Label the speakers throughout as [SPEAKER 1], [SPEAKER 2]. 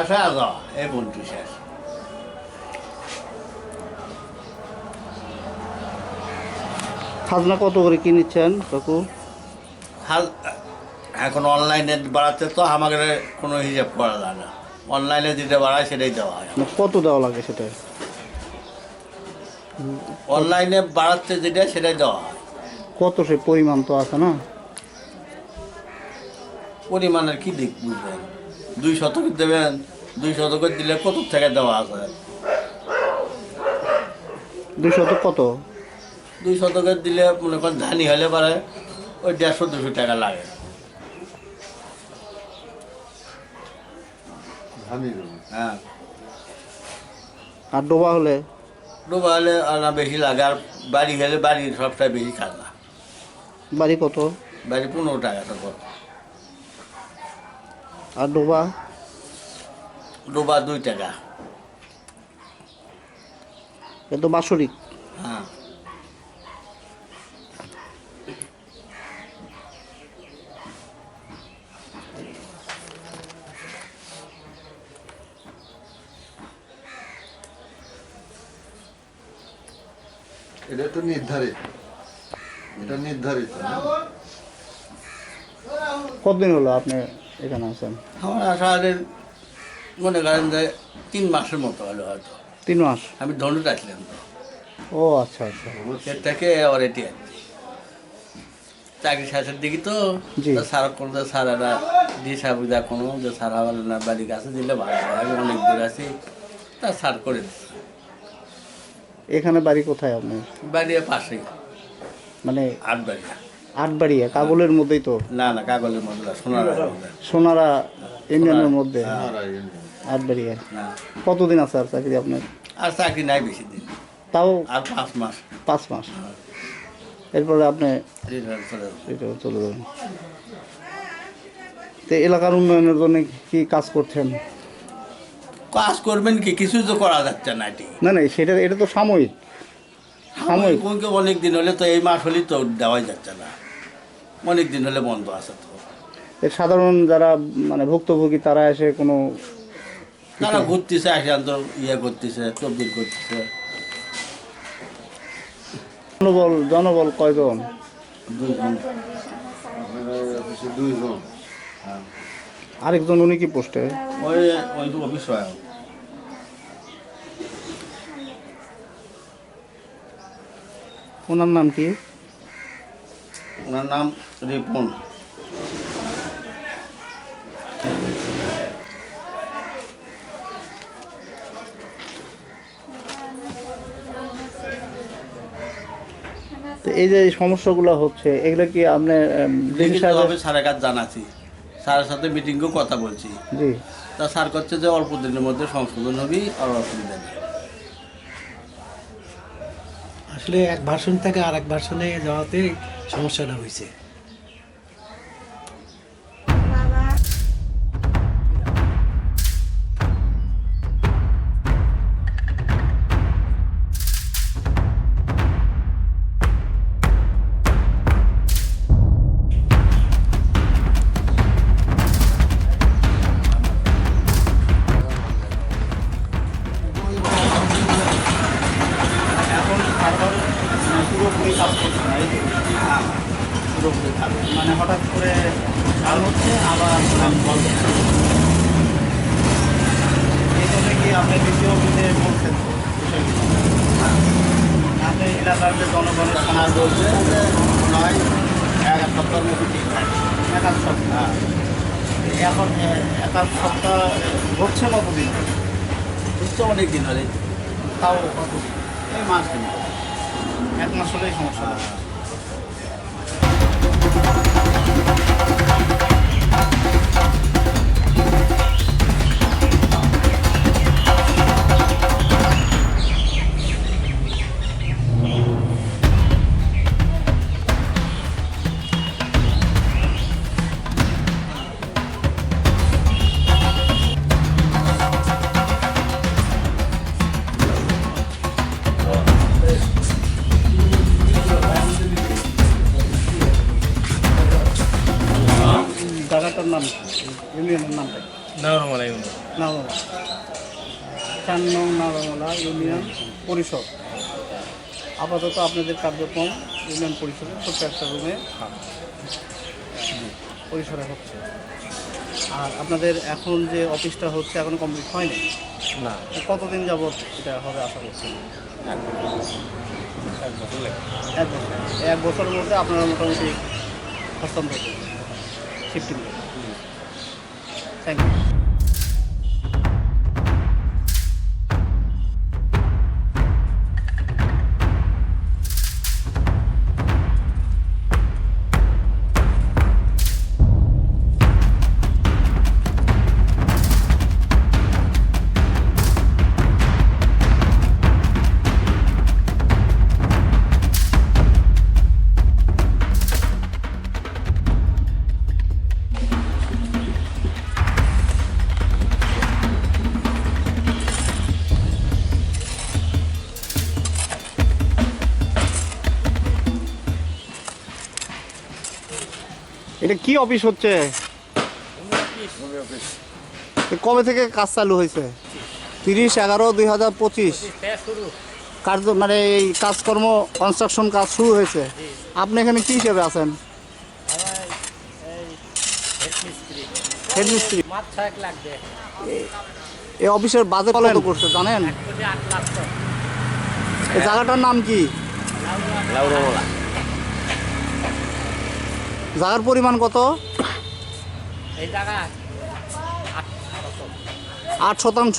[SPEAKER 1] আসা আর যাওয়া এই বন্ধু শেষ
[SPEAKER 2] খাজনা কত করে কি নিচ্ছেন কাকু
[SPEAKER 1] এখন অনলাইনে বাড়াতে তো আমাদের কোনো হিসাব করা যায় না। অনলাইনে যেটা বাড়ায় সেটাই দেওয়া হয়।
[SPEAKER 2] কত দেওয়া লাগে সেটা?
[SPEAKER 1] অনলাইনে বাড়াচ্ছে যেটা সেটাই দেওয়া হয়।
[SPEAKER 2] কত সে পরিমাণ তো আছে না?
[SPEAKER 1] পরিমাণের কি দিক বুঝবেন? দুই শতক দেবেন দুই শতক দিলে কত থেকে দেওয়া আছে?
[SPEAKER 2] দুই শতক কত?
[SPEAKER 1] দুই শতকের দিলে মনে করেন ধানি হলে পারে ওই দেড়শো দুশো টাকা লাগে। হ্যাঁ।
[SPEAKER 2] আর ডোবা হলে?
[SPEAKER 1] ডোবা হলে আর না বেশি লাগে আর বাড়ি গেলে বাড়ির সবটাই বেশি খাজনা
[SPEAKER 2] বাড়ি কত?
[SPEAKER 1] বাড়ি পনেরো টাকা তো
[SPEAKER 2] আর ডোবা?
[SPEAKER 1] ডোবা দুই টাকা।
[SPEAKER 2] এ তো বাৎসরিক
[SPEAKER 1] হ্যাঁ।
[SPEAKER 3] এটা তো নির্ধারিত। এটা নির্ধারিত।
[SPEAKER 2] কতদিন হলো আপনি এখানে আছেন?
[SPEAKER 1] আমার আসলে মনে করেন যে তিন মাসের মতো হলো হয়তো।
[SPEAKER 2] তিন মাস?
[SPEAKER 1] আমি ধনুটা আসলাম তো।
[SPEAKER 2] ও আচ্ছা আচ্ছা।
[SPEAKER 1] সে থেকে আবার এটি আর চাকরি শেষের দিকে তো স্যার কোনো স্যারেরা দিশা বুঝা কোনো যে আমার না বাড়ির কাছে দিলে ভালো আমি অনেক দূর আছি। তা স্যার করে দিচ্ছে
[SPEAKER 2] এখানে বাড়ি কোথায় আপনি
[SPEAKER 1] বাড়ি পাশে
[SPEAKER 2] মানে
[SPEAKER 1] আট বাড়ি
[SPEAKER 2] আটবাড়িয়া কাগলের মধ্যেই তো।
[SPEAKER 1] না না কাগজের মধ্যে না, সোনার
[SPEAKER 2] সোনারা। ইউনিয়নের মধ্যে। আটবাড়িয়া।
[SPEAKER 1] না।
[SPEAKER 2] কতদিন আছে আর চাকরি আপনার?
[SPEAKER 1] আর চাকরি নাই বেশি দিন।
[SPEAKER 2] তাও
[SPEAKER 1] আর পাঁচ মাস।
[SPEAKER 2] পাঁচ মাস। এরপরে আপনি
[SPEAKER 1] রিটায়ার।
[SPEAKER 2] এটা চলে যাবেন। তো এলাকার উন্নয়নের জন্য কি কাজ করছেন?
[SPEAKER 1] কাজ করবেন কি? কিছু তো করা যাচ্ছে না এটি।
[SPEAKER 2] না না সেটা এটা তো সাময়িক। সাময়িক
[SPEAKER 1] কোনকে অনেক দিন হলে তো এই মাস হলেই তো দেওয়াই যাচ্ছে না। অনেক দিন হলে বন্ধ আছে তো।
[SPEAKER 2] এ সাধারণ যারা মানে ভুক্তভোগী তারা এসে কোনো
[SPEAKER 1] তারা ঘুরতেছে আসে তো ইয়ে করতেছে তবদিল করতেছে।
[SPEAKER 2] জনবল জনবল কয়জন?
[SPEAKER 1] দুইজন।
[SPEAKER 3] আপনারা দুইজন।
[SPEAKER 2] আরেকজন উনি কি পোস্টে?
[SPEAKER 1] ওই ওই তো অফিস সহায়ক
[SPEAKER 2] ওনার নাম কি?
[SPEAKER 1] ওনার নাম রিপন।
[SPEAKER 2] তো এই যে সমস্যাগুলো হচ্ছে এগুলো কি আপনি
[SPEAKER 1] লিখিতভাবে স্যারের কাছে জানাচ্ছি। স্যারের সাথে মিটিংও কথা বলছি।
[SPEAKER 2] জি।
[SPEAKER 1] তা স্যার করছে যে অল্প দিনের মধ্যে সংশোধন হবে আর অসুবিধা নেই।
[SPEAKER 4] আসলে এক ভার্সন থেকে আর এক ভার্সনে যাওয়াতে সমস্যাটা হয়েছে
[SPEAKER 2] এখন পুরোপুরি কাজ করছে না মানে হঠাৎ করে চাল হচ্ছে আবার হচ্ছে। এই জন্য কি আপনি দ্বিতীয় অফিসে বলছেন? আপনি এলাকার যে জনগণের সমাজ
[SPEAKER 1] বলছে নয় এক সপ্তাহের মধ্যে ঠিক থাকে
[SPEAKER 2] এক সপ্তাহ। এখন এক সপ্তাহ হচ্ছে কতদিন?
[SPEAKER 1] বুঝতে অনেক দিন হলে।
[SPEAKER 2] তাও কতদিন? এই মাস দিন। এক মাস হলেই সমস্যা। চার নং ইউনিয়ন পরিষদ। আপাতত আপনাদের কার্যক্রম ইউনিয়ন পরিষদের ছোট্ট একটা রুমে পরিসরে হচ্ছে। আর আপনাদের এখন যে অফিসটা হচ্ছে এখন কমপ্লিট হয়নি?
[SPEAKER 4] না।
[SPEAKER 2] কতদিন যাবত এটা হবে আশা করছি? এক বছর। এক বছরের মধ্যে আপনারা মোটামুটি হস্তান্তর শিফটিং Thank you. এটা কি অফিস হচ্ছে? এ কবে থেকে কাজ চালু হয়েছে? তিরিশ এগারো দুই হাজার পঁচিশ। কার্য মানে এই কাজকর্ম কনস্ট্রাকশন কাজ শুরু হয়েছে। আপনি এখানে কি হিসেবে আছেন? হেড মিস্ত্রি
[SPEAKER 5] মাছ ছয়েক লাগবে
[SPEAKER 2] এই অফিসের বাজেট কত করছে জানেন জায়গাটার নাম কি? জায়গার পরিমাণ কত?
[SPEAKER 5] এই জায়গা
[SPEAKER 2] আট শতাংশ।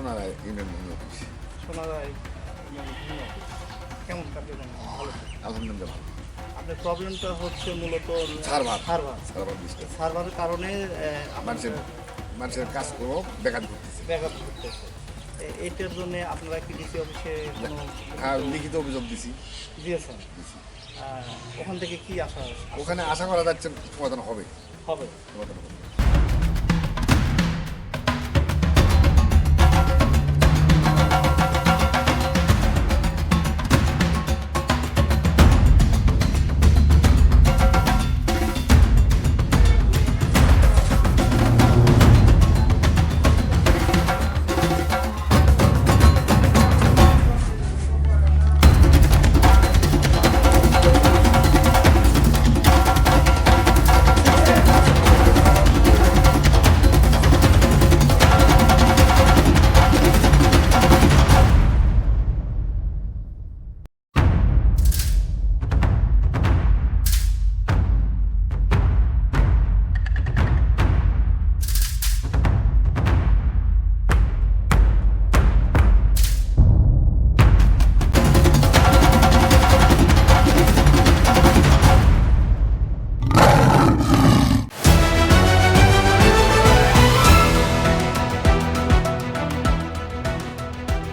[SPEAKER 3] Sonarai union office.
[SPEAKER 2] সোনারায় কেমন কার্যক্রম ভালো।
[SPEAKER 3] আলহামদুলিল্লাহ ভালো।
[SPEAKER 2] আপনার প্রবলেমটা হচ্ছে মূলত
[SPEAKER 3] সার্ভার।
[SPEAKER 2] সার্ভার।
[SPEAKER 3] সার্ভার
[SPEAKER 2] সার্ভারের কারণে
[SPEAKER 3] মানুষের মানুষের কাজ করব বেকার করতেছে
[SPEAKER 2] ব্যাকআপ করতেছে এ- এইটার জন্য আপনারা কি ডিসি অফিসে
[SPEAKER 3] আর লিখিত অভিযোগ দিছি।
[SPEAKER 2] দিয়েছেন? ওখান থেকে কি আশা
[SPEAKER 3] ওখানে আশা করা যাচ্ছে সমাধান হবে।
[SPEAKER 2] হবে।
[SPEAKER 3] সমাধান হবে।